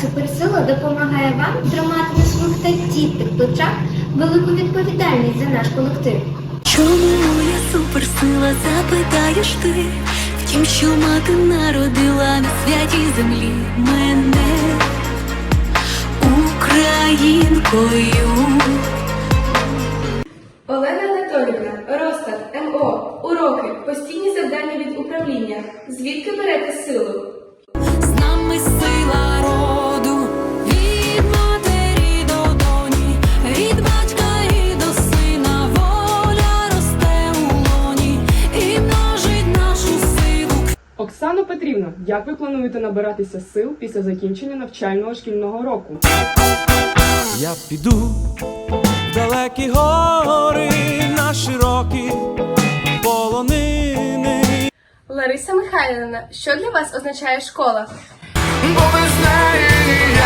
суперсила допомагає вам тримати на своїх та дітях плечах велику відповідальність за наш колектив. Чому моя суперсила, запитаєш ти? Втім, що мати народила на святій землі мене українкою. Олена Анатолівна, розклад, МО, уроки, постійні завдання від управління. Звідки берете силу? Оксано як ви плануєте набиратися сил після закінчення навчального шкільного року? Я піду в далекі гори на широкі полонини. Лариса Михайлівна, що для вас означає школа? Бо без неї ніяк,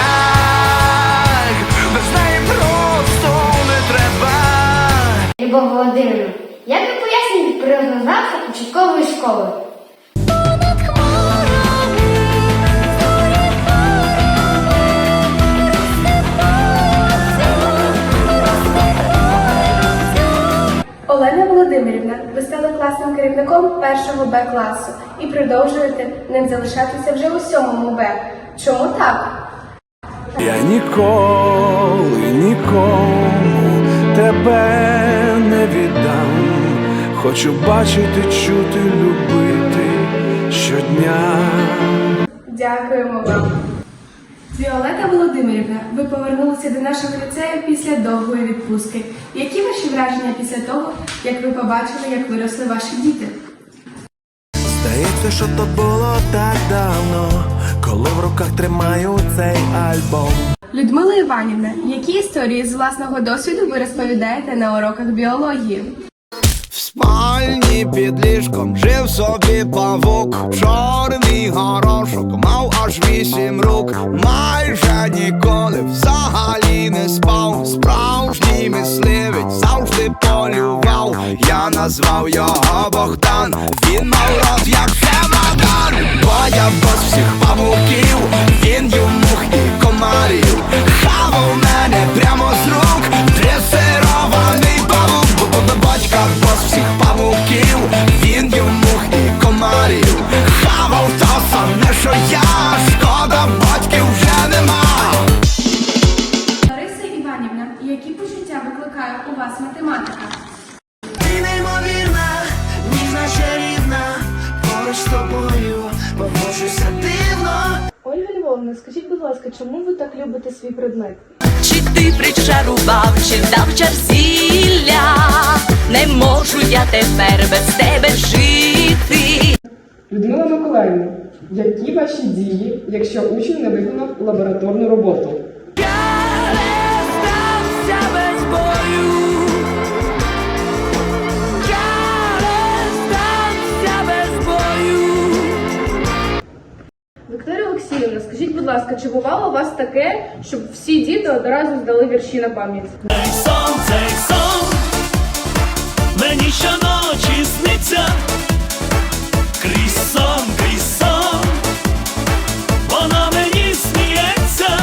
без неї просто не треба. Любов Володимирівна, як ви пояснюєте природну завтра початкової школи? Володимирівна, ви стали класним керівником першого Б класу і продовжуєте ним залишатися вже у сьомому Б. Чому так? Я ніколи нікому тебе не віддам. Хочу бачити, чути, любити щодня. Дякуємо вам. Віолета Володимирівна, ви повернулися до нашого ліцею після довгої відпустки. Які ваші враження після того, як ви побачили, як виросли ваші діти? Здається, що то було так давно, коли в руках тримаю цей альбом. Людмила Іванівна, які історії з власного досвіду ви розповідаєте на уроках біології? В спальні під ліжком жив собі павук, чорний горошок, мав аж вісім рук, майже ніколи взагалі не спав. Справжній мисливець завжди полював. Я назвав його Богдан, він мав рот як чемодан, бо я бос всіх павуків, він йому і комарів, хавав мене прямо з рук, які почуття викликає у вас математика? Ти неймовірна, ніжна чарівна, поруч з тобою поводжуся дивно. Ольга Львовна, скажіть, будь ласка, чому ви так любите свій предмет? Чи ти причарував, чи дав чар зілля? Не можу я тепер без тебе жити. Людмила Миколаївна, які ваші дії, якщо учень не виконав лабораторну роботу? Чи бувало у вас таке, щоб всі діти одразу здали вірші на пам'ять? Цей сон, цей сон, мені щоночі сниться, крізь сон, крізь сон, мені сміється.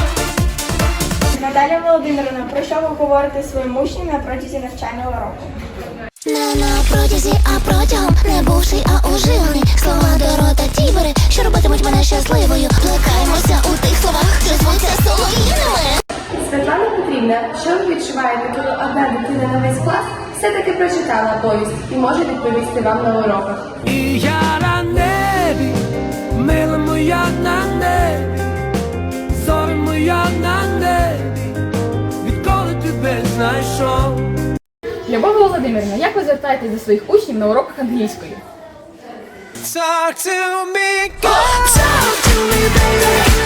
Наталя Володимирівна, про що ви говорите своїм учням на протязі навчального року? Не на протязі, а протягом не бувший, а уживаний Слова до рота ті бери, що робитимуть мене щасливою. Плекаємося у тих словах, що звуться солов'їнами. Світлана Петрівна, що ви відчуваєте, коли одна дитина на весь клас все-таки прочитала повість і може відповісти вам на уроках? І я на небі, мила моя на небі, зорі моя на небі, Володимирівна, як ви звертаєтесь до своїх учнів на уроках англійської? Talk to me, Talk to me, baby.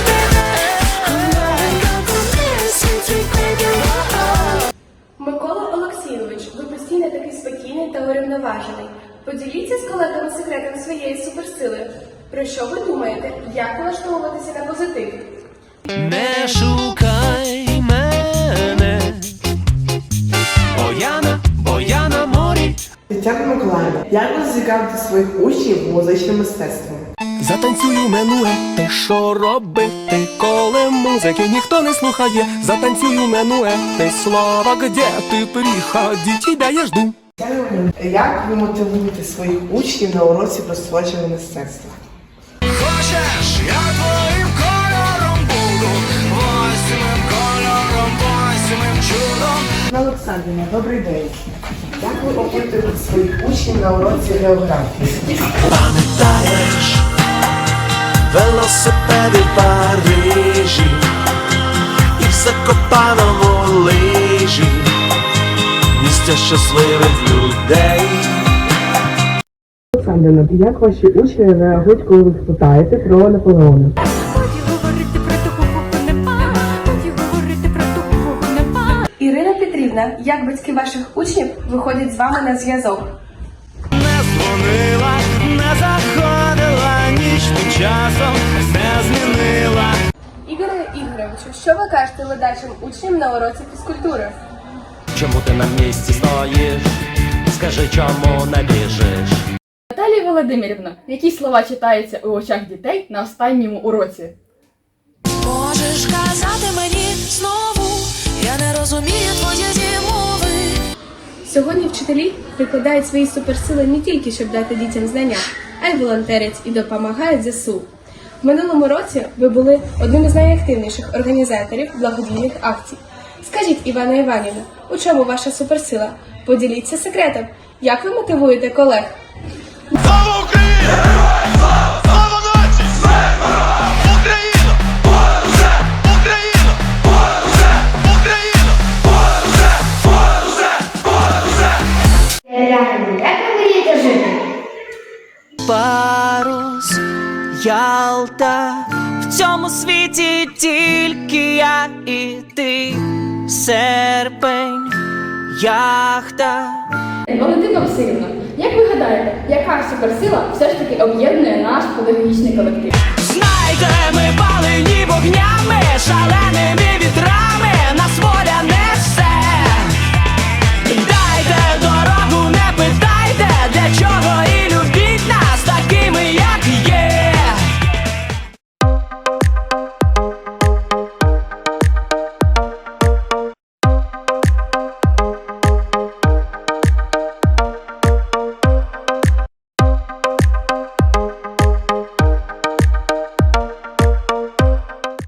Микола Олексійович, ви постійно такий спокійний та урівноважений. Поділіться з колегами секретом своєї суперсили. Про що ви думаєте? Як налаштовуватися на позитив? Не шукай зацікавити своїх учнів музичним мистецтвом? Затанцюю менуе, ти що робити, коли музики ніхто не слухає, затанцюю менуе, ти слова, где ти приходи, тебя я жду. Як ви мотивуєте своїх учнів на уроці прострочення мистецтва? Хочеш, я твоїм кольором буду, восьмим кольором, восьмим чудом. Олександрівна, добрий день. Як ви опитуєте своїх учнів на уроці географії? Пам'ятаєш велосипеди в Парижі і в Закопаному лижі, місця щасливих людей. Олександрівна, як ваші учні реагують, коли ви питаєте про Наполеона? Петрівна, як батьки ваших учнів виходять з вами на зв'язок? Не дзвонила, не заходила, ніч тим часом все змінила. Ігоре Ігоровичу, що ви кажете ледачим учням на уроці фізкультури? Чому ти на місці стоїш? Скажи, чому не біжиш? Наталія Володимирівна, які слова читаються у очах дітей на останньому уроці? Можеш казати мені Сьогодні вчителі прикладають свої суперсили не тільки щоб дати дітям знання, а й волонтерять і допомагають ЗСУ. В минулому році ви були одним із найактивніших організаторів благодійних акцій. Скажіть, Івана Іванівна, у чому ваша суперсила? Поділіться секретом. Як ви мотивуєте колег? Ялта, в цьому світі тільки я і ти, серпень, яхта. Валентина Васильівна, як ви гадаєте, яка суперсила все ж таки об'єднує наш педагогічний колектив? Знайте, ми палені вогнями.